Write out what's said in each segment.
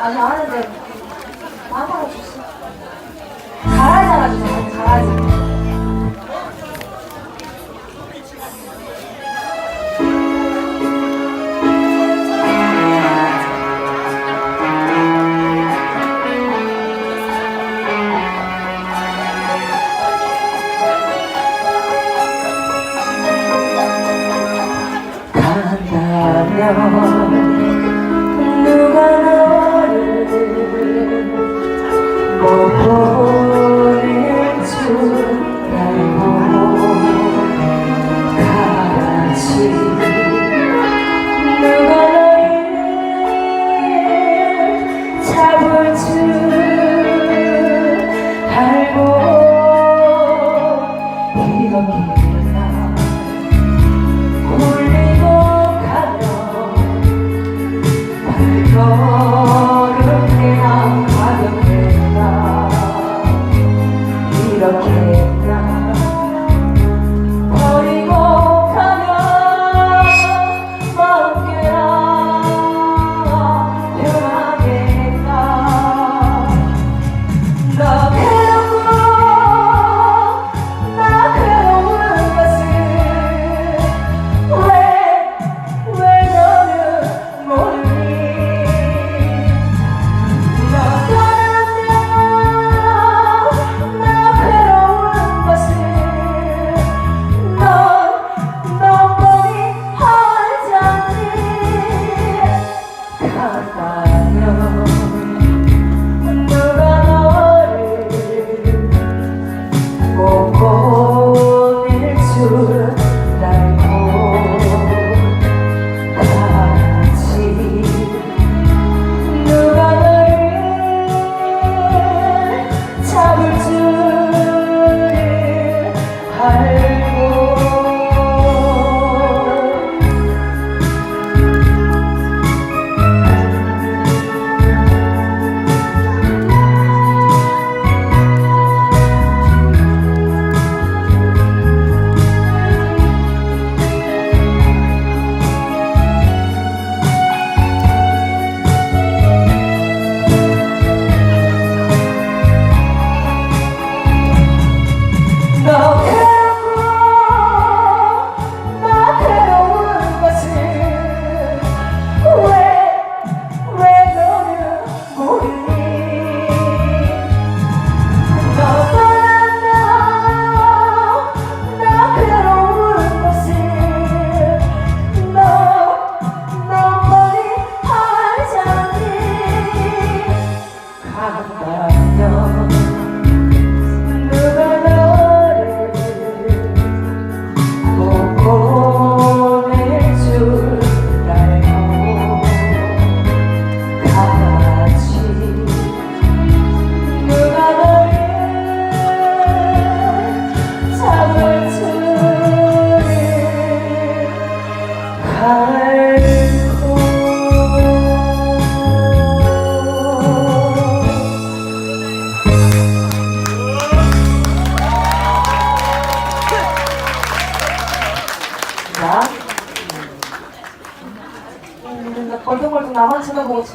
아니 아는데 나가라 줬어. 하나 주세요. 가라지. 간다 Oh,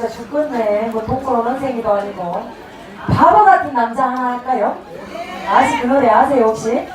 진짜 죽겠네. 뭐 동물 언생이도 아니고. 바보 같은 남자 하나 할까요? 아직 그 노래 아세요 혹시?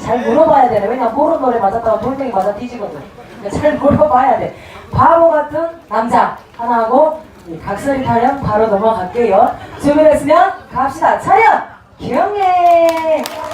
잘 물어봐야 되네. 왜냐면 모르는 노래 맞았다가 돌멩이 맞아 뒤지거든. 그러니까 잘 물어봐야 돼. 바보 같은 남자 하나 하고 이 각설이 타령 바로 넘어갈게요. 준비됐으면 갑시다. 차렷! 자,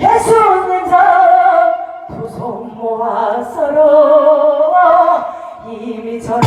예수님전 두손 모아 서로 이미 전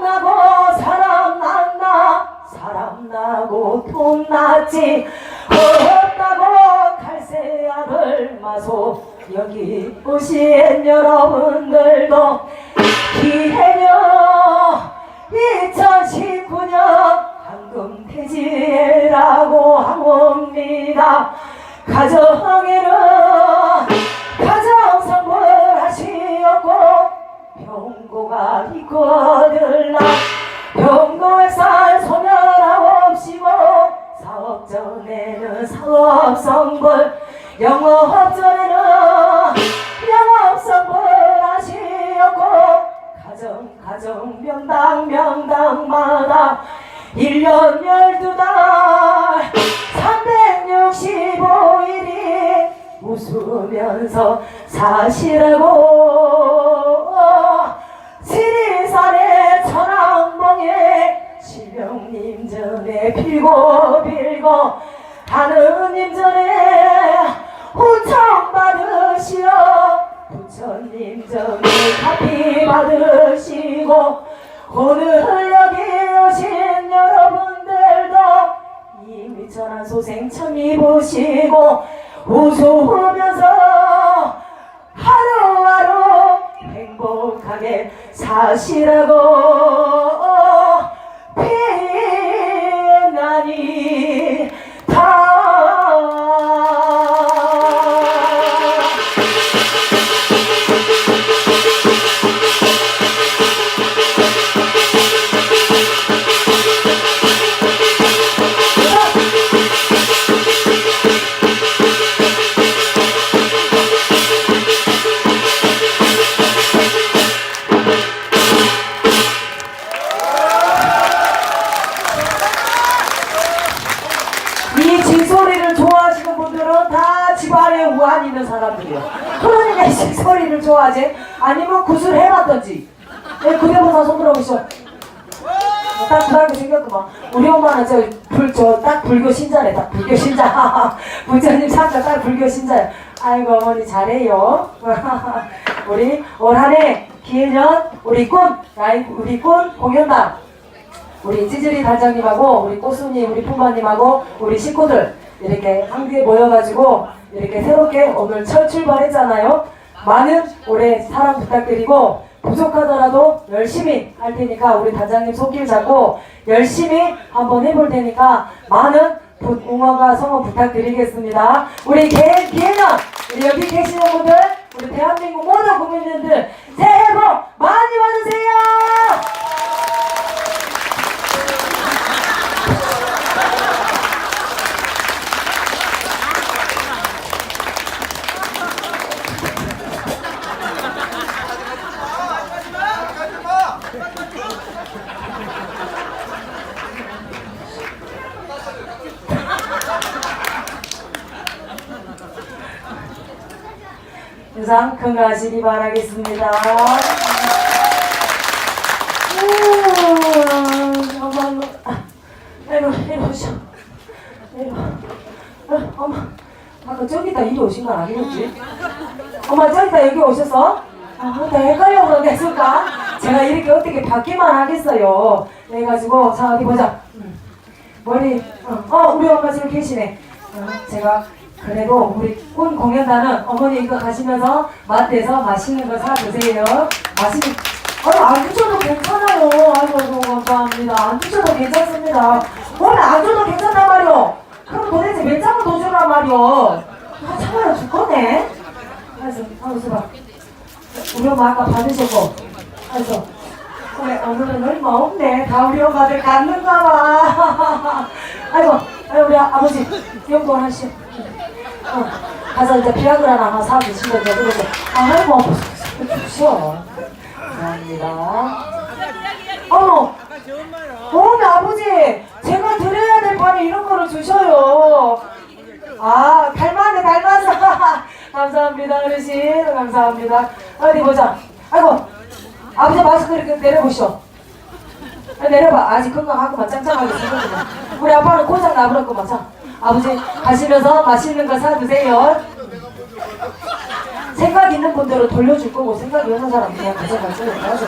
나고 사람 났나 사람 나고 돈 났지. 없다고 갈새알을 마소. 여기 오신 여러분들도 기해년 2019년 황금 대지라고 하옵니다. 가정에 있거들라. 병고에 살 소멸하옵시고 사업 전에는 사업 성불 영업 전에는 영업 성불하시었고 가정 가정 명당 명당마다 1년 12달 365일이 웃으면서 사시라고 빌고 빌고 하느님 전에 후청 받으시어. 부처님 전에 카피 받으시고 오늘 여기 오신 여러분들도 이미 전한 소생 참 입으시고 웃으면서 하루하루 행복하게 사시라고 있는 사람들이에요. 그러니까 이 징소리를 좋아하지. 아니면 굿을 해봤던지. 네, 그대보다 손 들어보시오. 딱 그렇게 생겼구만. 우리 엄마는 저, 불, 저, 딱 불교 신자네. 딱 불교 신자. 부처님 참자 딱 불교 신자야. 아이고, 어머니 잘해요. 우리 올 한해 기해년 우리 꽃, 라이, 우리 꽃 공연단. 우리 찌질이 단장님하고 우리 꼬순님, 우리 품바님하고 우리 식구들 이렇게 한국에 모여가지고 이렇게 새롭게 오늘 첫 출발했잖아요. 많은 올해 사랑 부탁드리고 부족하더라도 열심히 할 테니까 우리 단장님 손길 잡고 열심히 한번 해볼 테니까 많은 부- 응원과 성원 부탁드리겠습니다. 우리 개, 기회는 우리 여기 계시는 분들 우리 대한민국 모든 국민들 새해 복 많이 받으세요. 항상 건강하시기 바라겠습니다. 정말로. 아, 이리, 오셔. 이리 와. 어, 엄마, 아까 저기다 이리 오신 건 아니었지? 엄마, 저기다 여기 오셨어? 아, 나 헷갈려 그러겠을까? 제가 이렇게 어떻게 받기만 하겠어요. 그래가지고, 자, 어디 보자. 음. 머리, 어, 어, 우리 엄마 지금 계시네. 어, 제가 그래도 우리 꾼 공연단은 어머니 이거 가시면서 마트에서 맛있는 거 사주세요. 맛있는, 어, 안 주셔도 괜찮아요. 아이고, 아이고, 감사합니다. 안 주셔도 괜찮습니다. 원래 안 줘도 괜찮단 말이오. 그럼 도대체 몇 장을 더 주란 말이오. 아, 참아요, 죽겠네. 그래서, 한번 써봐. 우리 엄마 아까 받으셨고, 그래서, 그래, 오늘은 얼마 없네. 다 우리 엄마들 갔는가 봐. 아이고, 아이고, 우리 아- 아버지, 용돈 하시오. 어, 가서 이제 비아그라나 하나 사주시면 이제 그러고, 아이고, 주시오. 감사합니다. 어머, 어머니 아버지, 제가 드려야 될 판에 이런 거를 주셔요. 아, 닮았네, 닮았어. 감사합니다, 어르신. 감사합니다. 어디 보자. 아이고, 아버지 마스크 이렇게 내려보시오. 아, 내려봐. 아직 건강하고만 짱짱하게 생겼구만. 우리 아빠는 고장 나버렸구만. 자, 아버지 가시면서 맛있는 거 사드세요. 생각 있는 분들은 돌려줄 거고 생각이 없는 사람 그냥 가져가죠. 가져.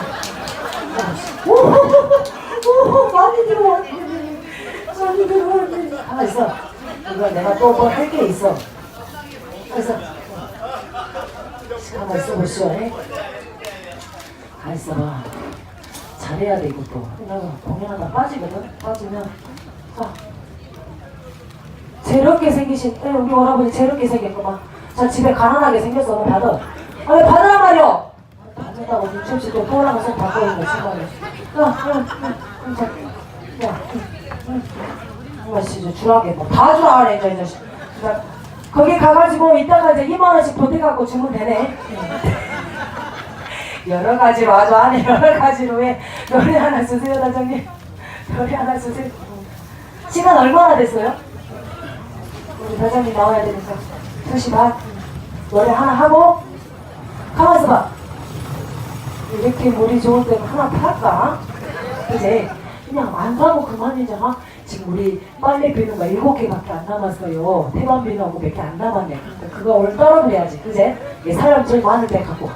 오호호호 많이 들어왔네. 많이 들어왔네. 가만 있어. 이거 내가 또 뭐 할 게 있어. 그래서 가만 있어 보시오. 에? 가만 있어 봐. 잘해야 돼 이것도. 공연하다 빠지거든. 빠지면 자. 제롭게 생기신 에, 우리 오라버니 제롭게 생겼구만. 자 집에 가난하게 생겼어. 너 받아. 아니 받으란 말이오. 받는다고 눈치 없이 또 올라가서 받고 있는 순간에. 야, 야, 야, 자, 야, 응, 응. 진짜 주라게 뭐다 주라 하네 이제 이제. 자, 거기 가가지고 이따가 이제 2만 원씩 보태갖고 주면 되네. 여러 가지로 아주 안에 여러 가지로 왜 노래 하나 주세요 다정님. 노래 하나 주세요. 시간 얼마나 됐어요? 우리 회장님 나와야 되니까 2시 반 노래 하나 하고 가만있어 봐. 이렇게 물이 좋을 때는 하나 팔까? 그제 그냥 안 사고 그만이잖아. 지금 우리 빨래 비누가 뭐 일곱 개밖에 안 남았어요. 태반 비누하고 몇 개 안 남았네. 그러니까 그거 오늘 떨어버려야지. 그제 이 사람 제일 많을 때 갖고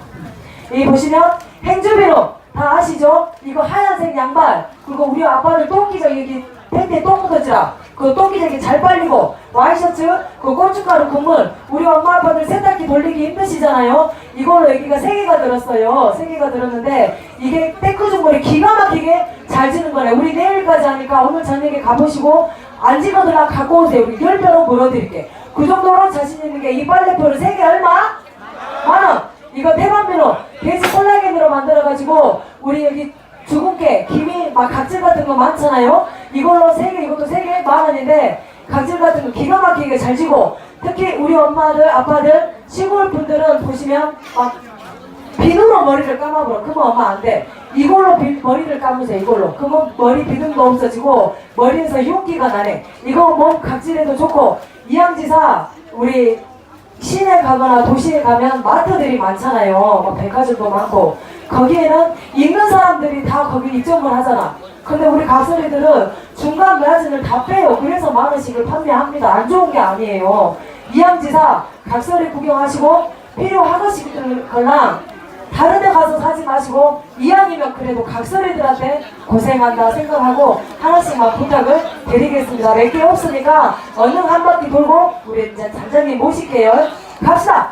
여기 보시면 행주비누 다 아시죠? 이거 하얀색 양말 그리고 우리 아빠들 똥기저 여기 팬티에 똥 묻어지라. 그 똥기저기 잘 빨리고 와이셔츠 그 고춧가루 국물. 우리 엄마 아빠들 세탁기 돌리기 힘드시잖아요. 이걸로 여기가 세 개가 들었어요. 세 개가 들었는데 이게 떼크 중물이 기가 막히게 잘 지는 거네. 우리 내일까지 하니까 오늘 저녁에 가보시고 안 지거들라 갖고 오세요. 우리 열 배로 물어드릴게. 그 정도로 자신 있는 게 이 빨래표를 세 개 얼마? 만원 이거 태반비로 돼지 콜라겐으로 만들어가지고 우리 여기 주근깨, 김이 막 각질 같은 거 많잖아요. 이걸로 세 개, 이것도 세 개 만 원인데 각질 같은 거 기가 막히게 잘 지고 특히 우리 엄마들, 아빠들 시골 분들은 보시면 막 비누로 머리를 감아버려. 그러면 엄마 안 돼. 이걸로 비- 머리를 감으세요. 이걸로. 그러면 머리 비듬도 없어지고 머리에서 윤기가 나네. 이거 몸 각질에도 좋고 이양지사 우리 시내 가거나 도시에 가면 마트들이 많잖아요. 막 백화점도 많고 거기에는 있는 사람들이 다 거기 입점을 하잖아. 근데 우리 가수리들은 중간 매진을 다 빼요. 그래서 만 원씩을 판매합니다. 안 좋은 게 아니에요. 이양지사 각설이 구경하시고 필요하거나 다른 데 가서 사지 마시고 이왕이면 그래도 각설이들한테 고생한다 생각하고 하나씩만 부탁을 드리겠습니다. 몇 개 없으니까 얼른 한 바퀴 돌고 우리 이제 단장님 모실게요. 갑시다.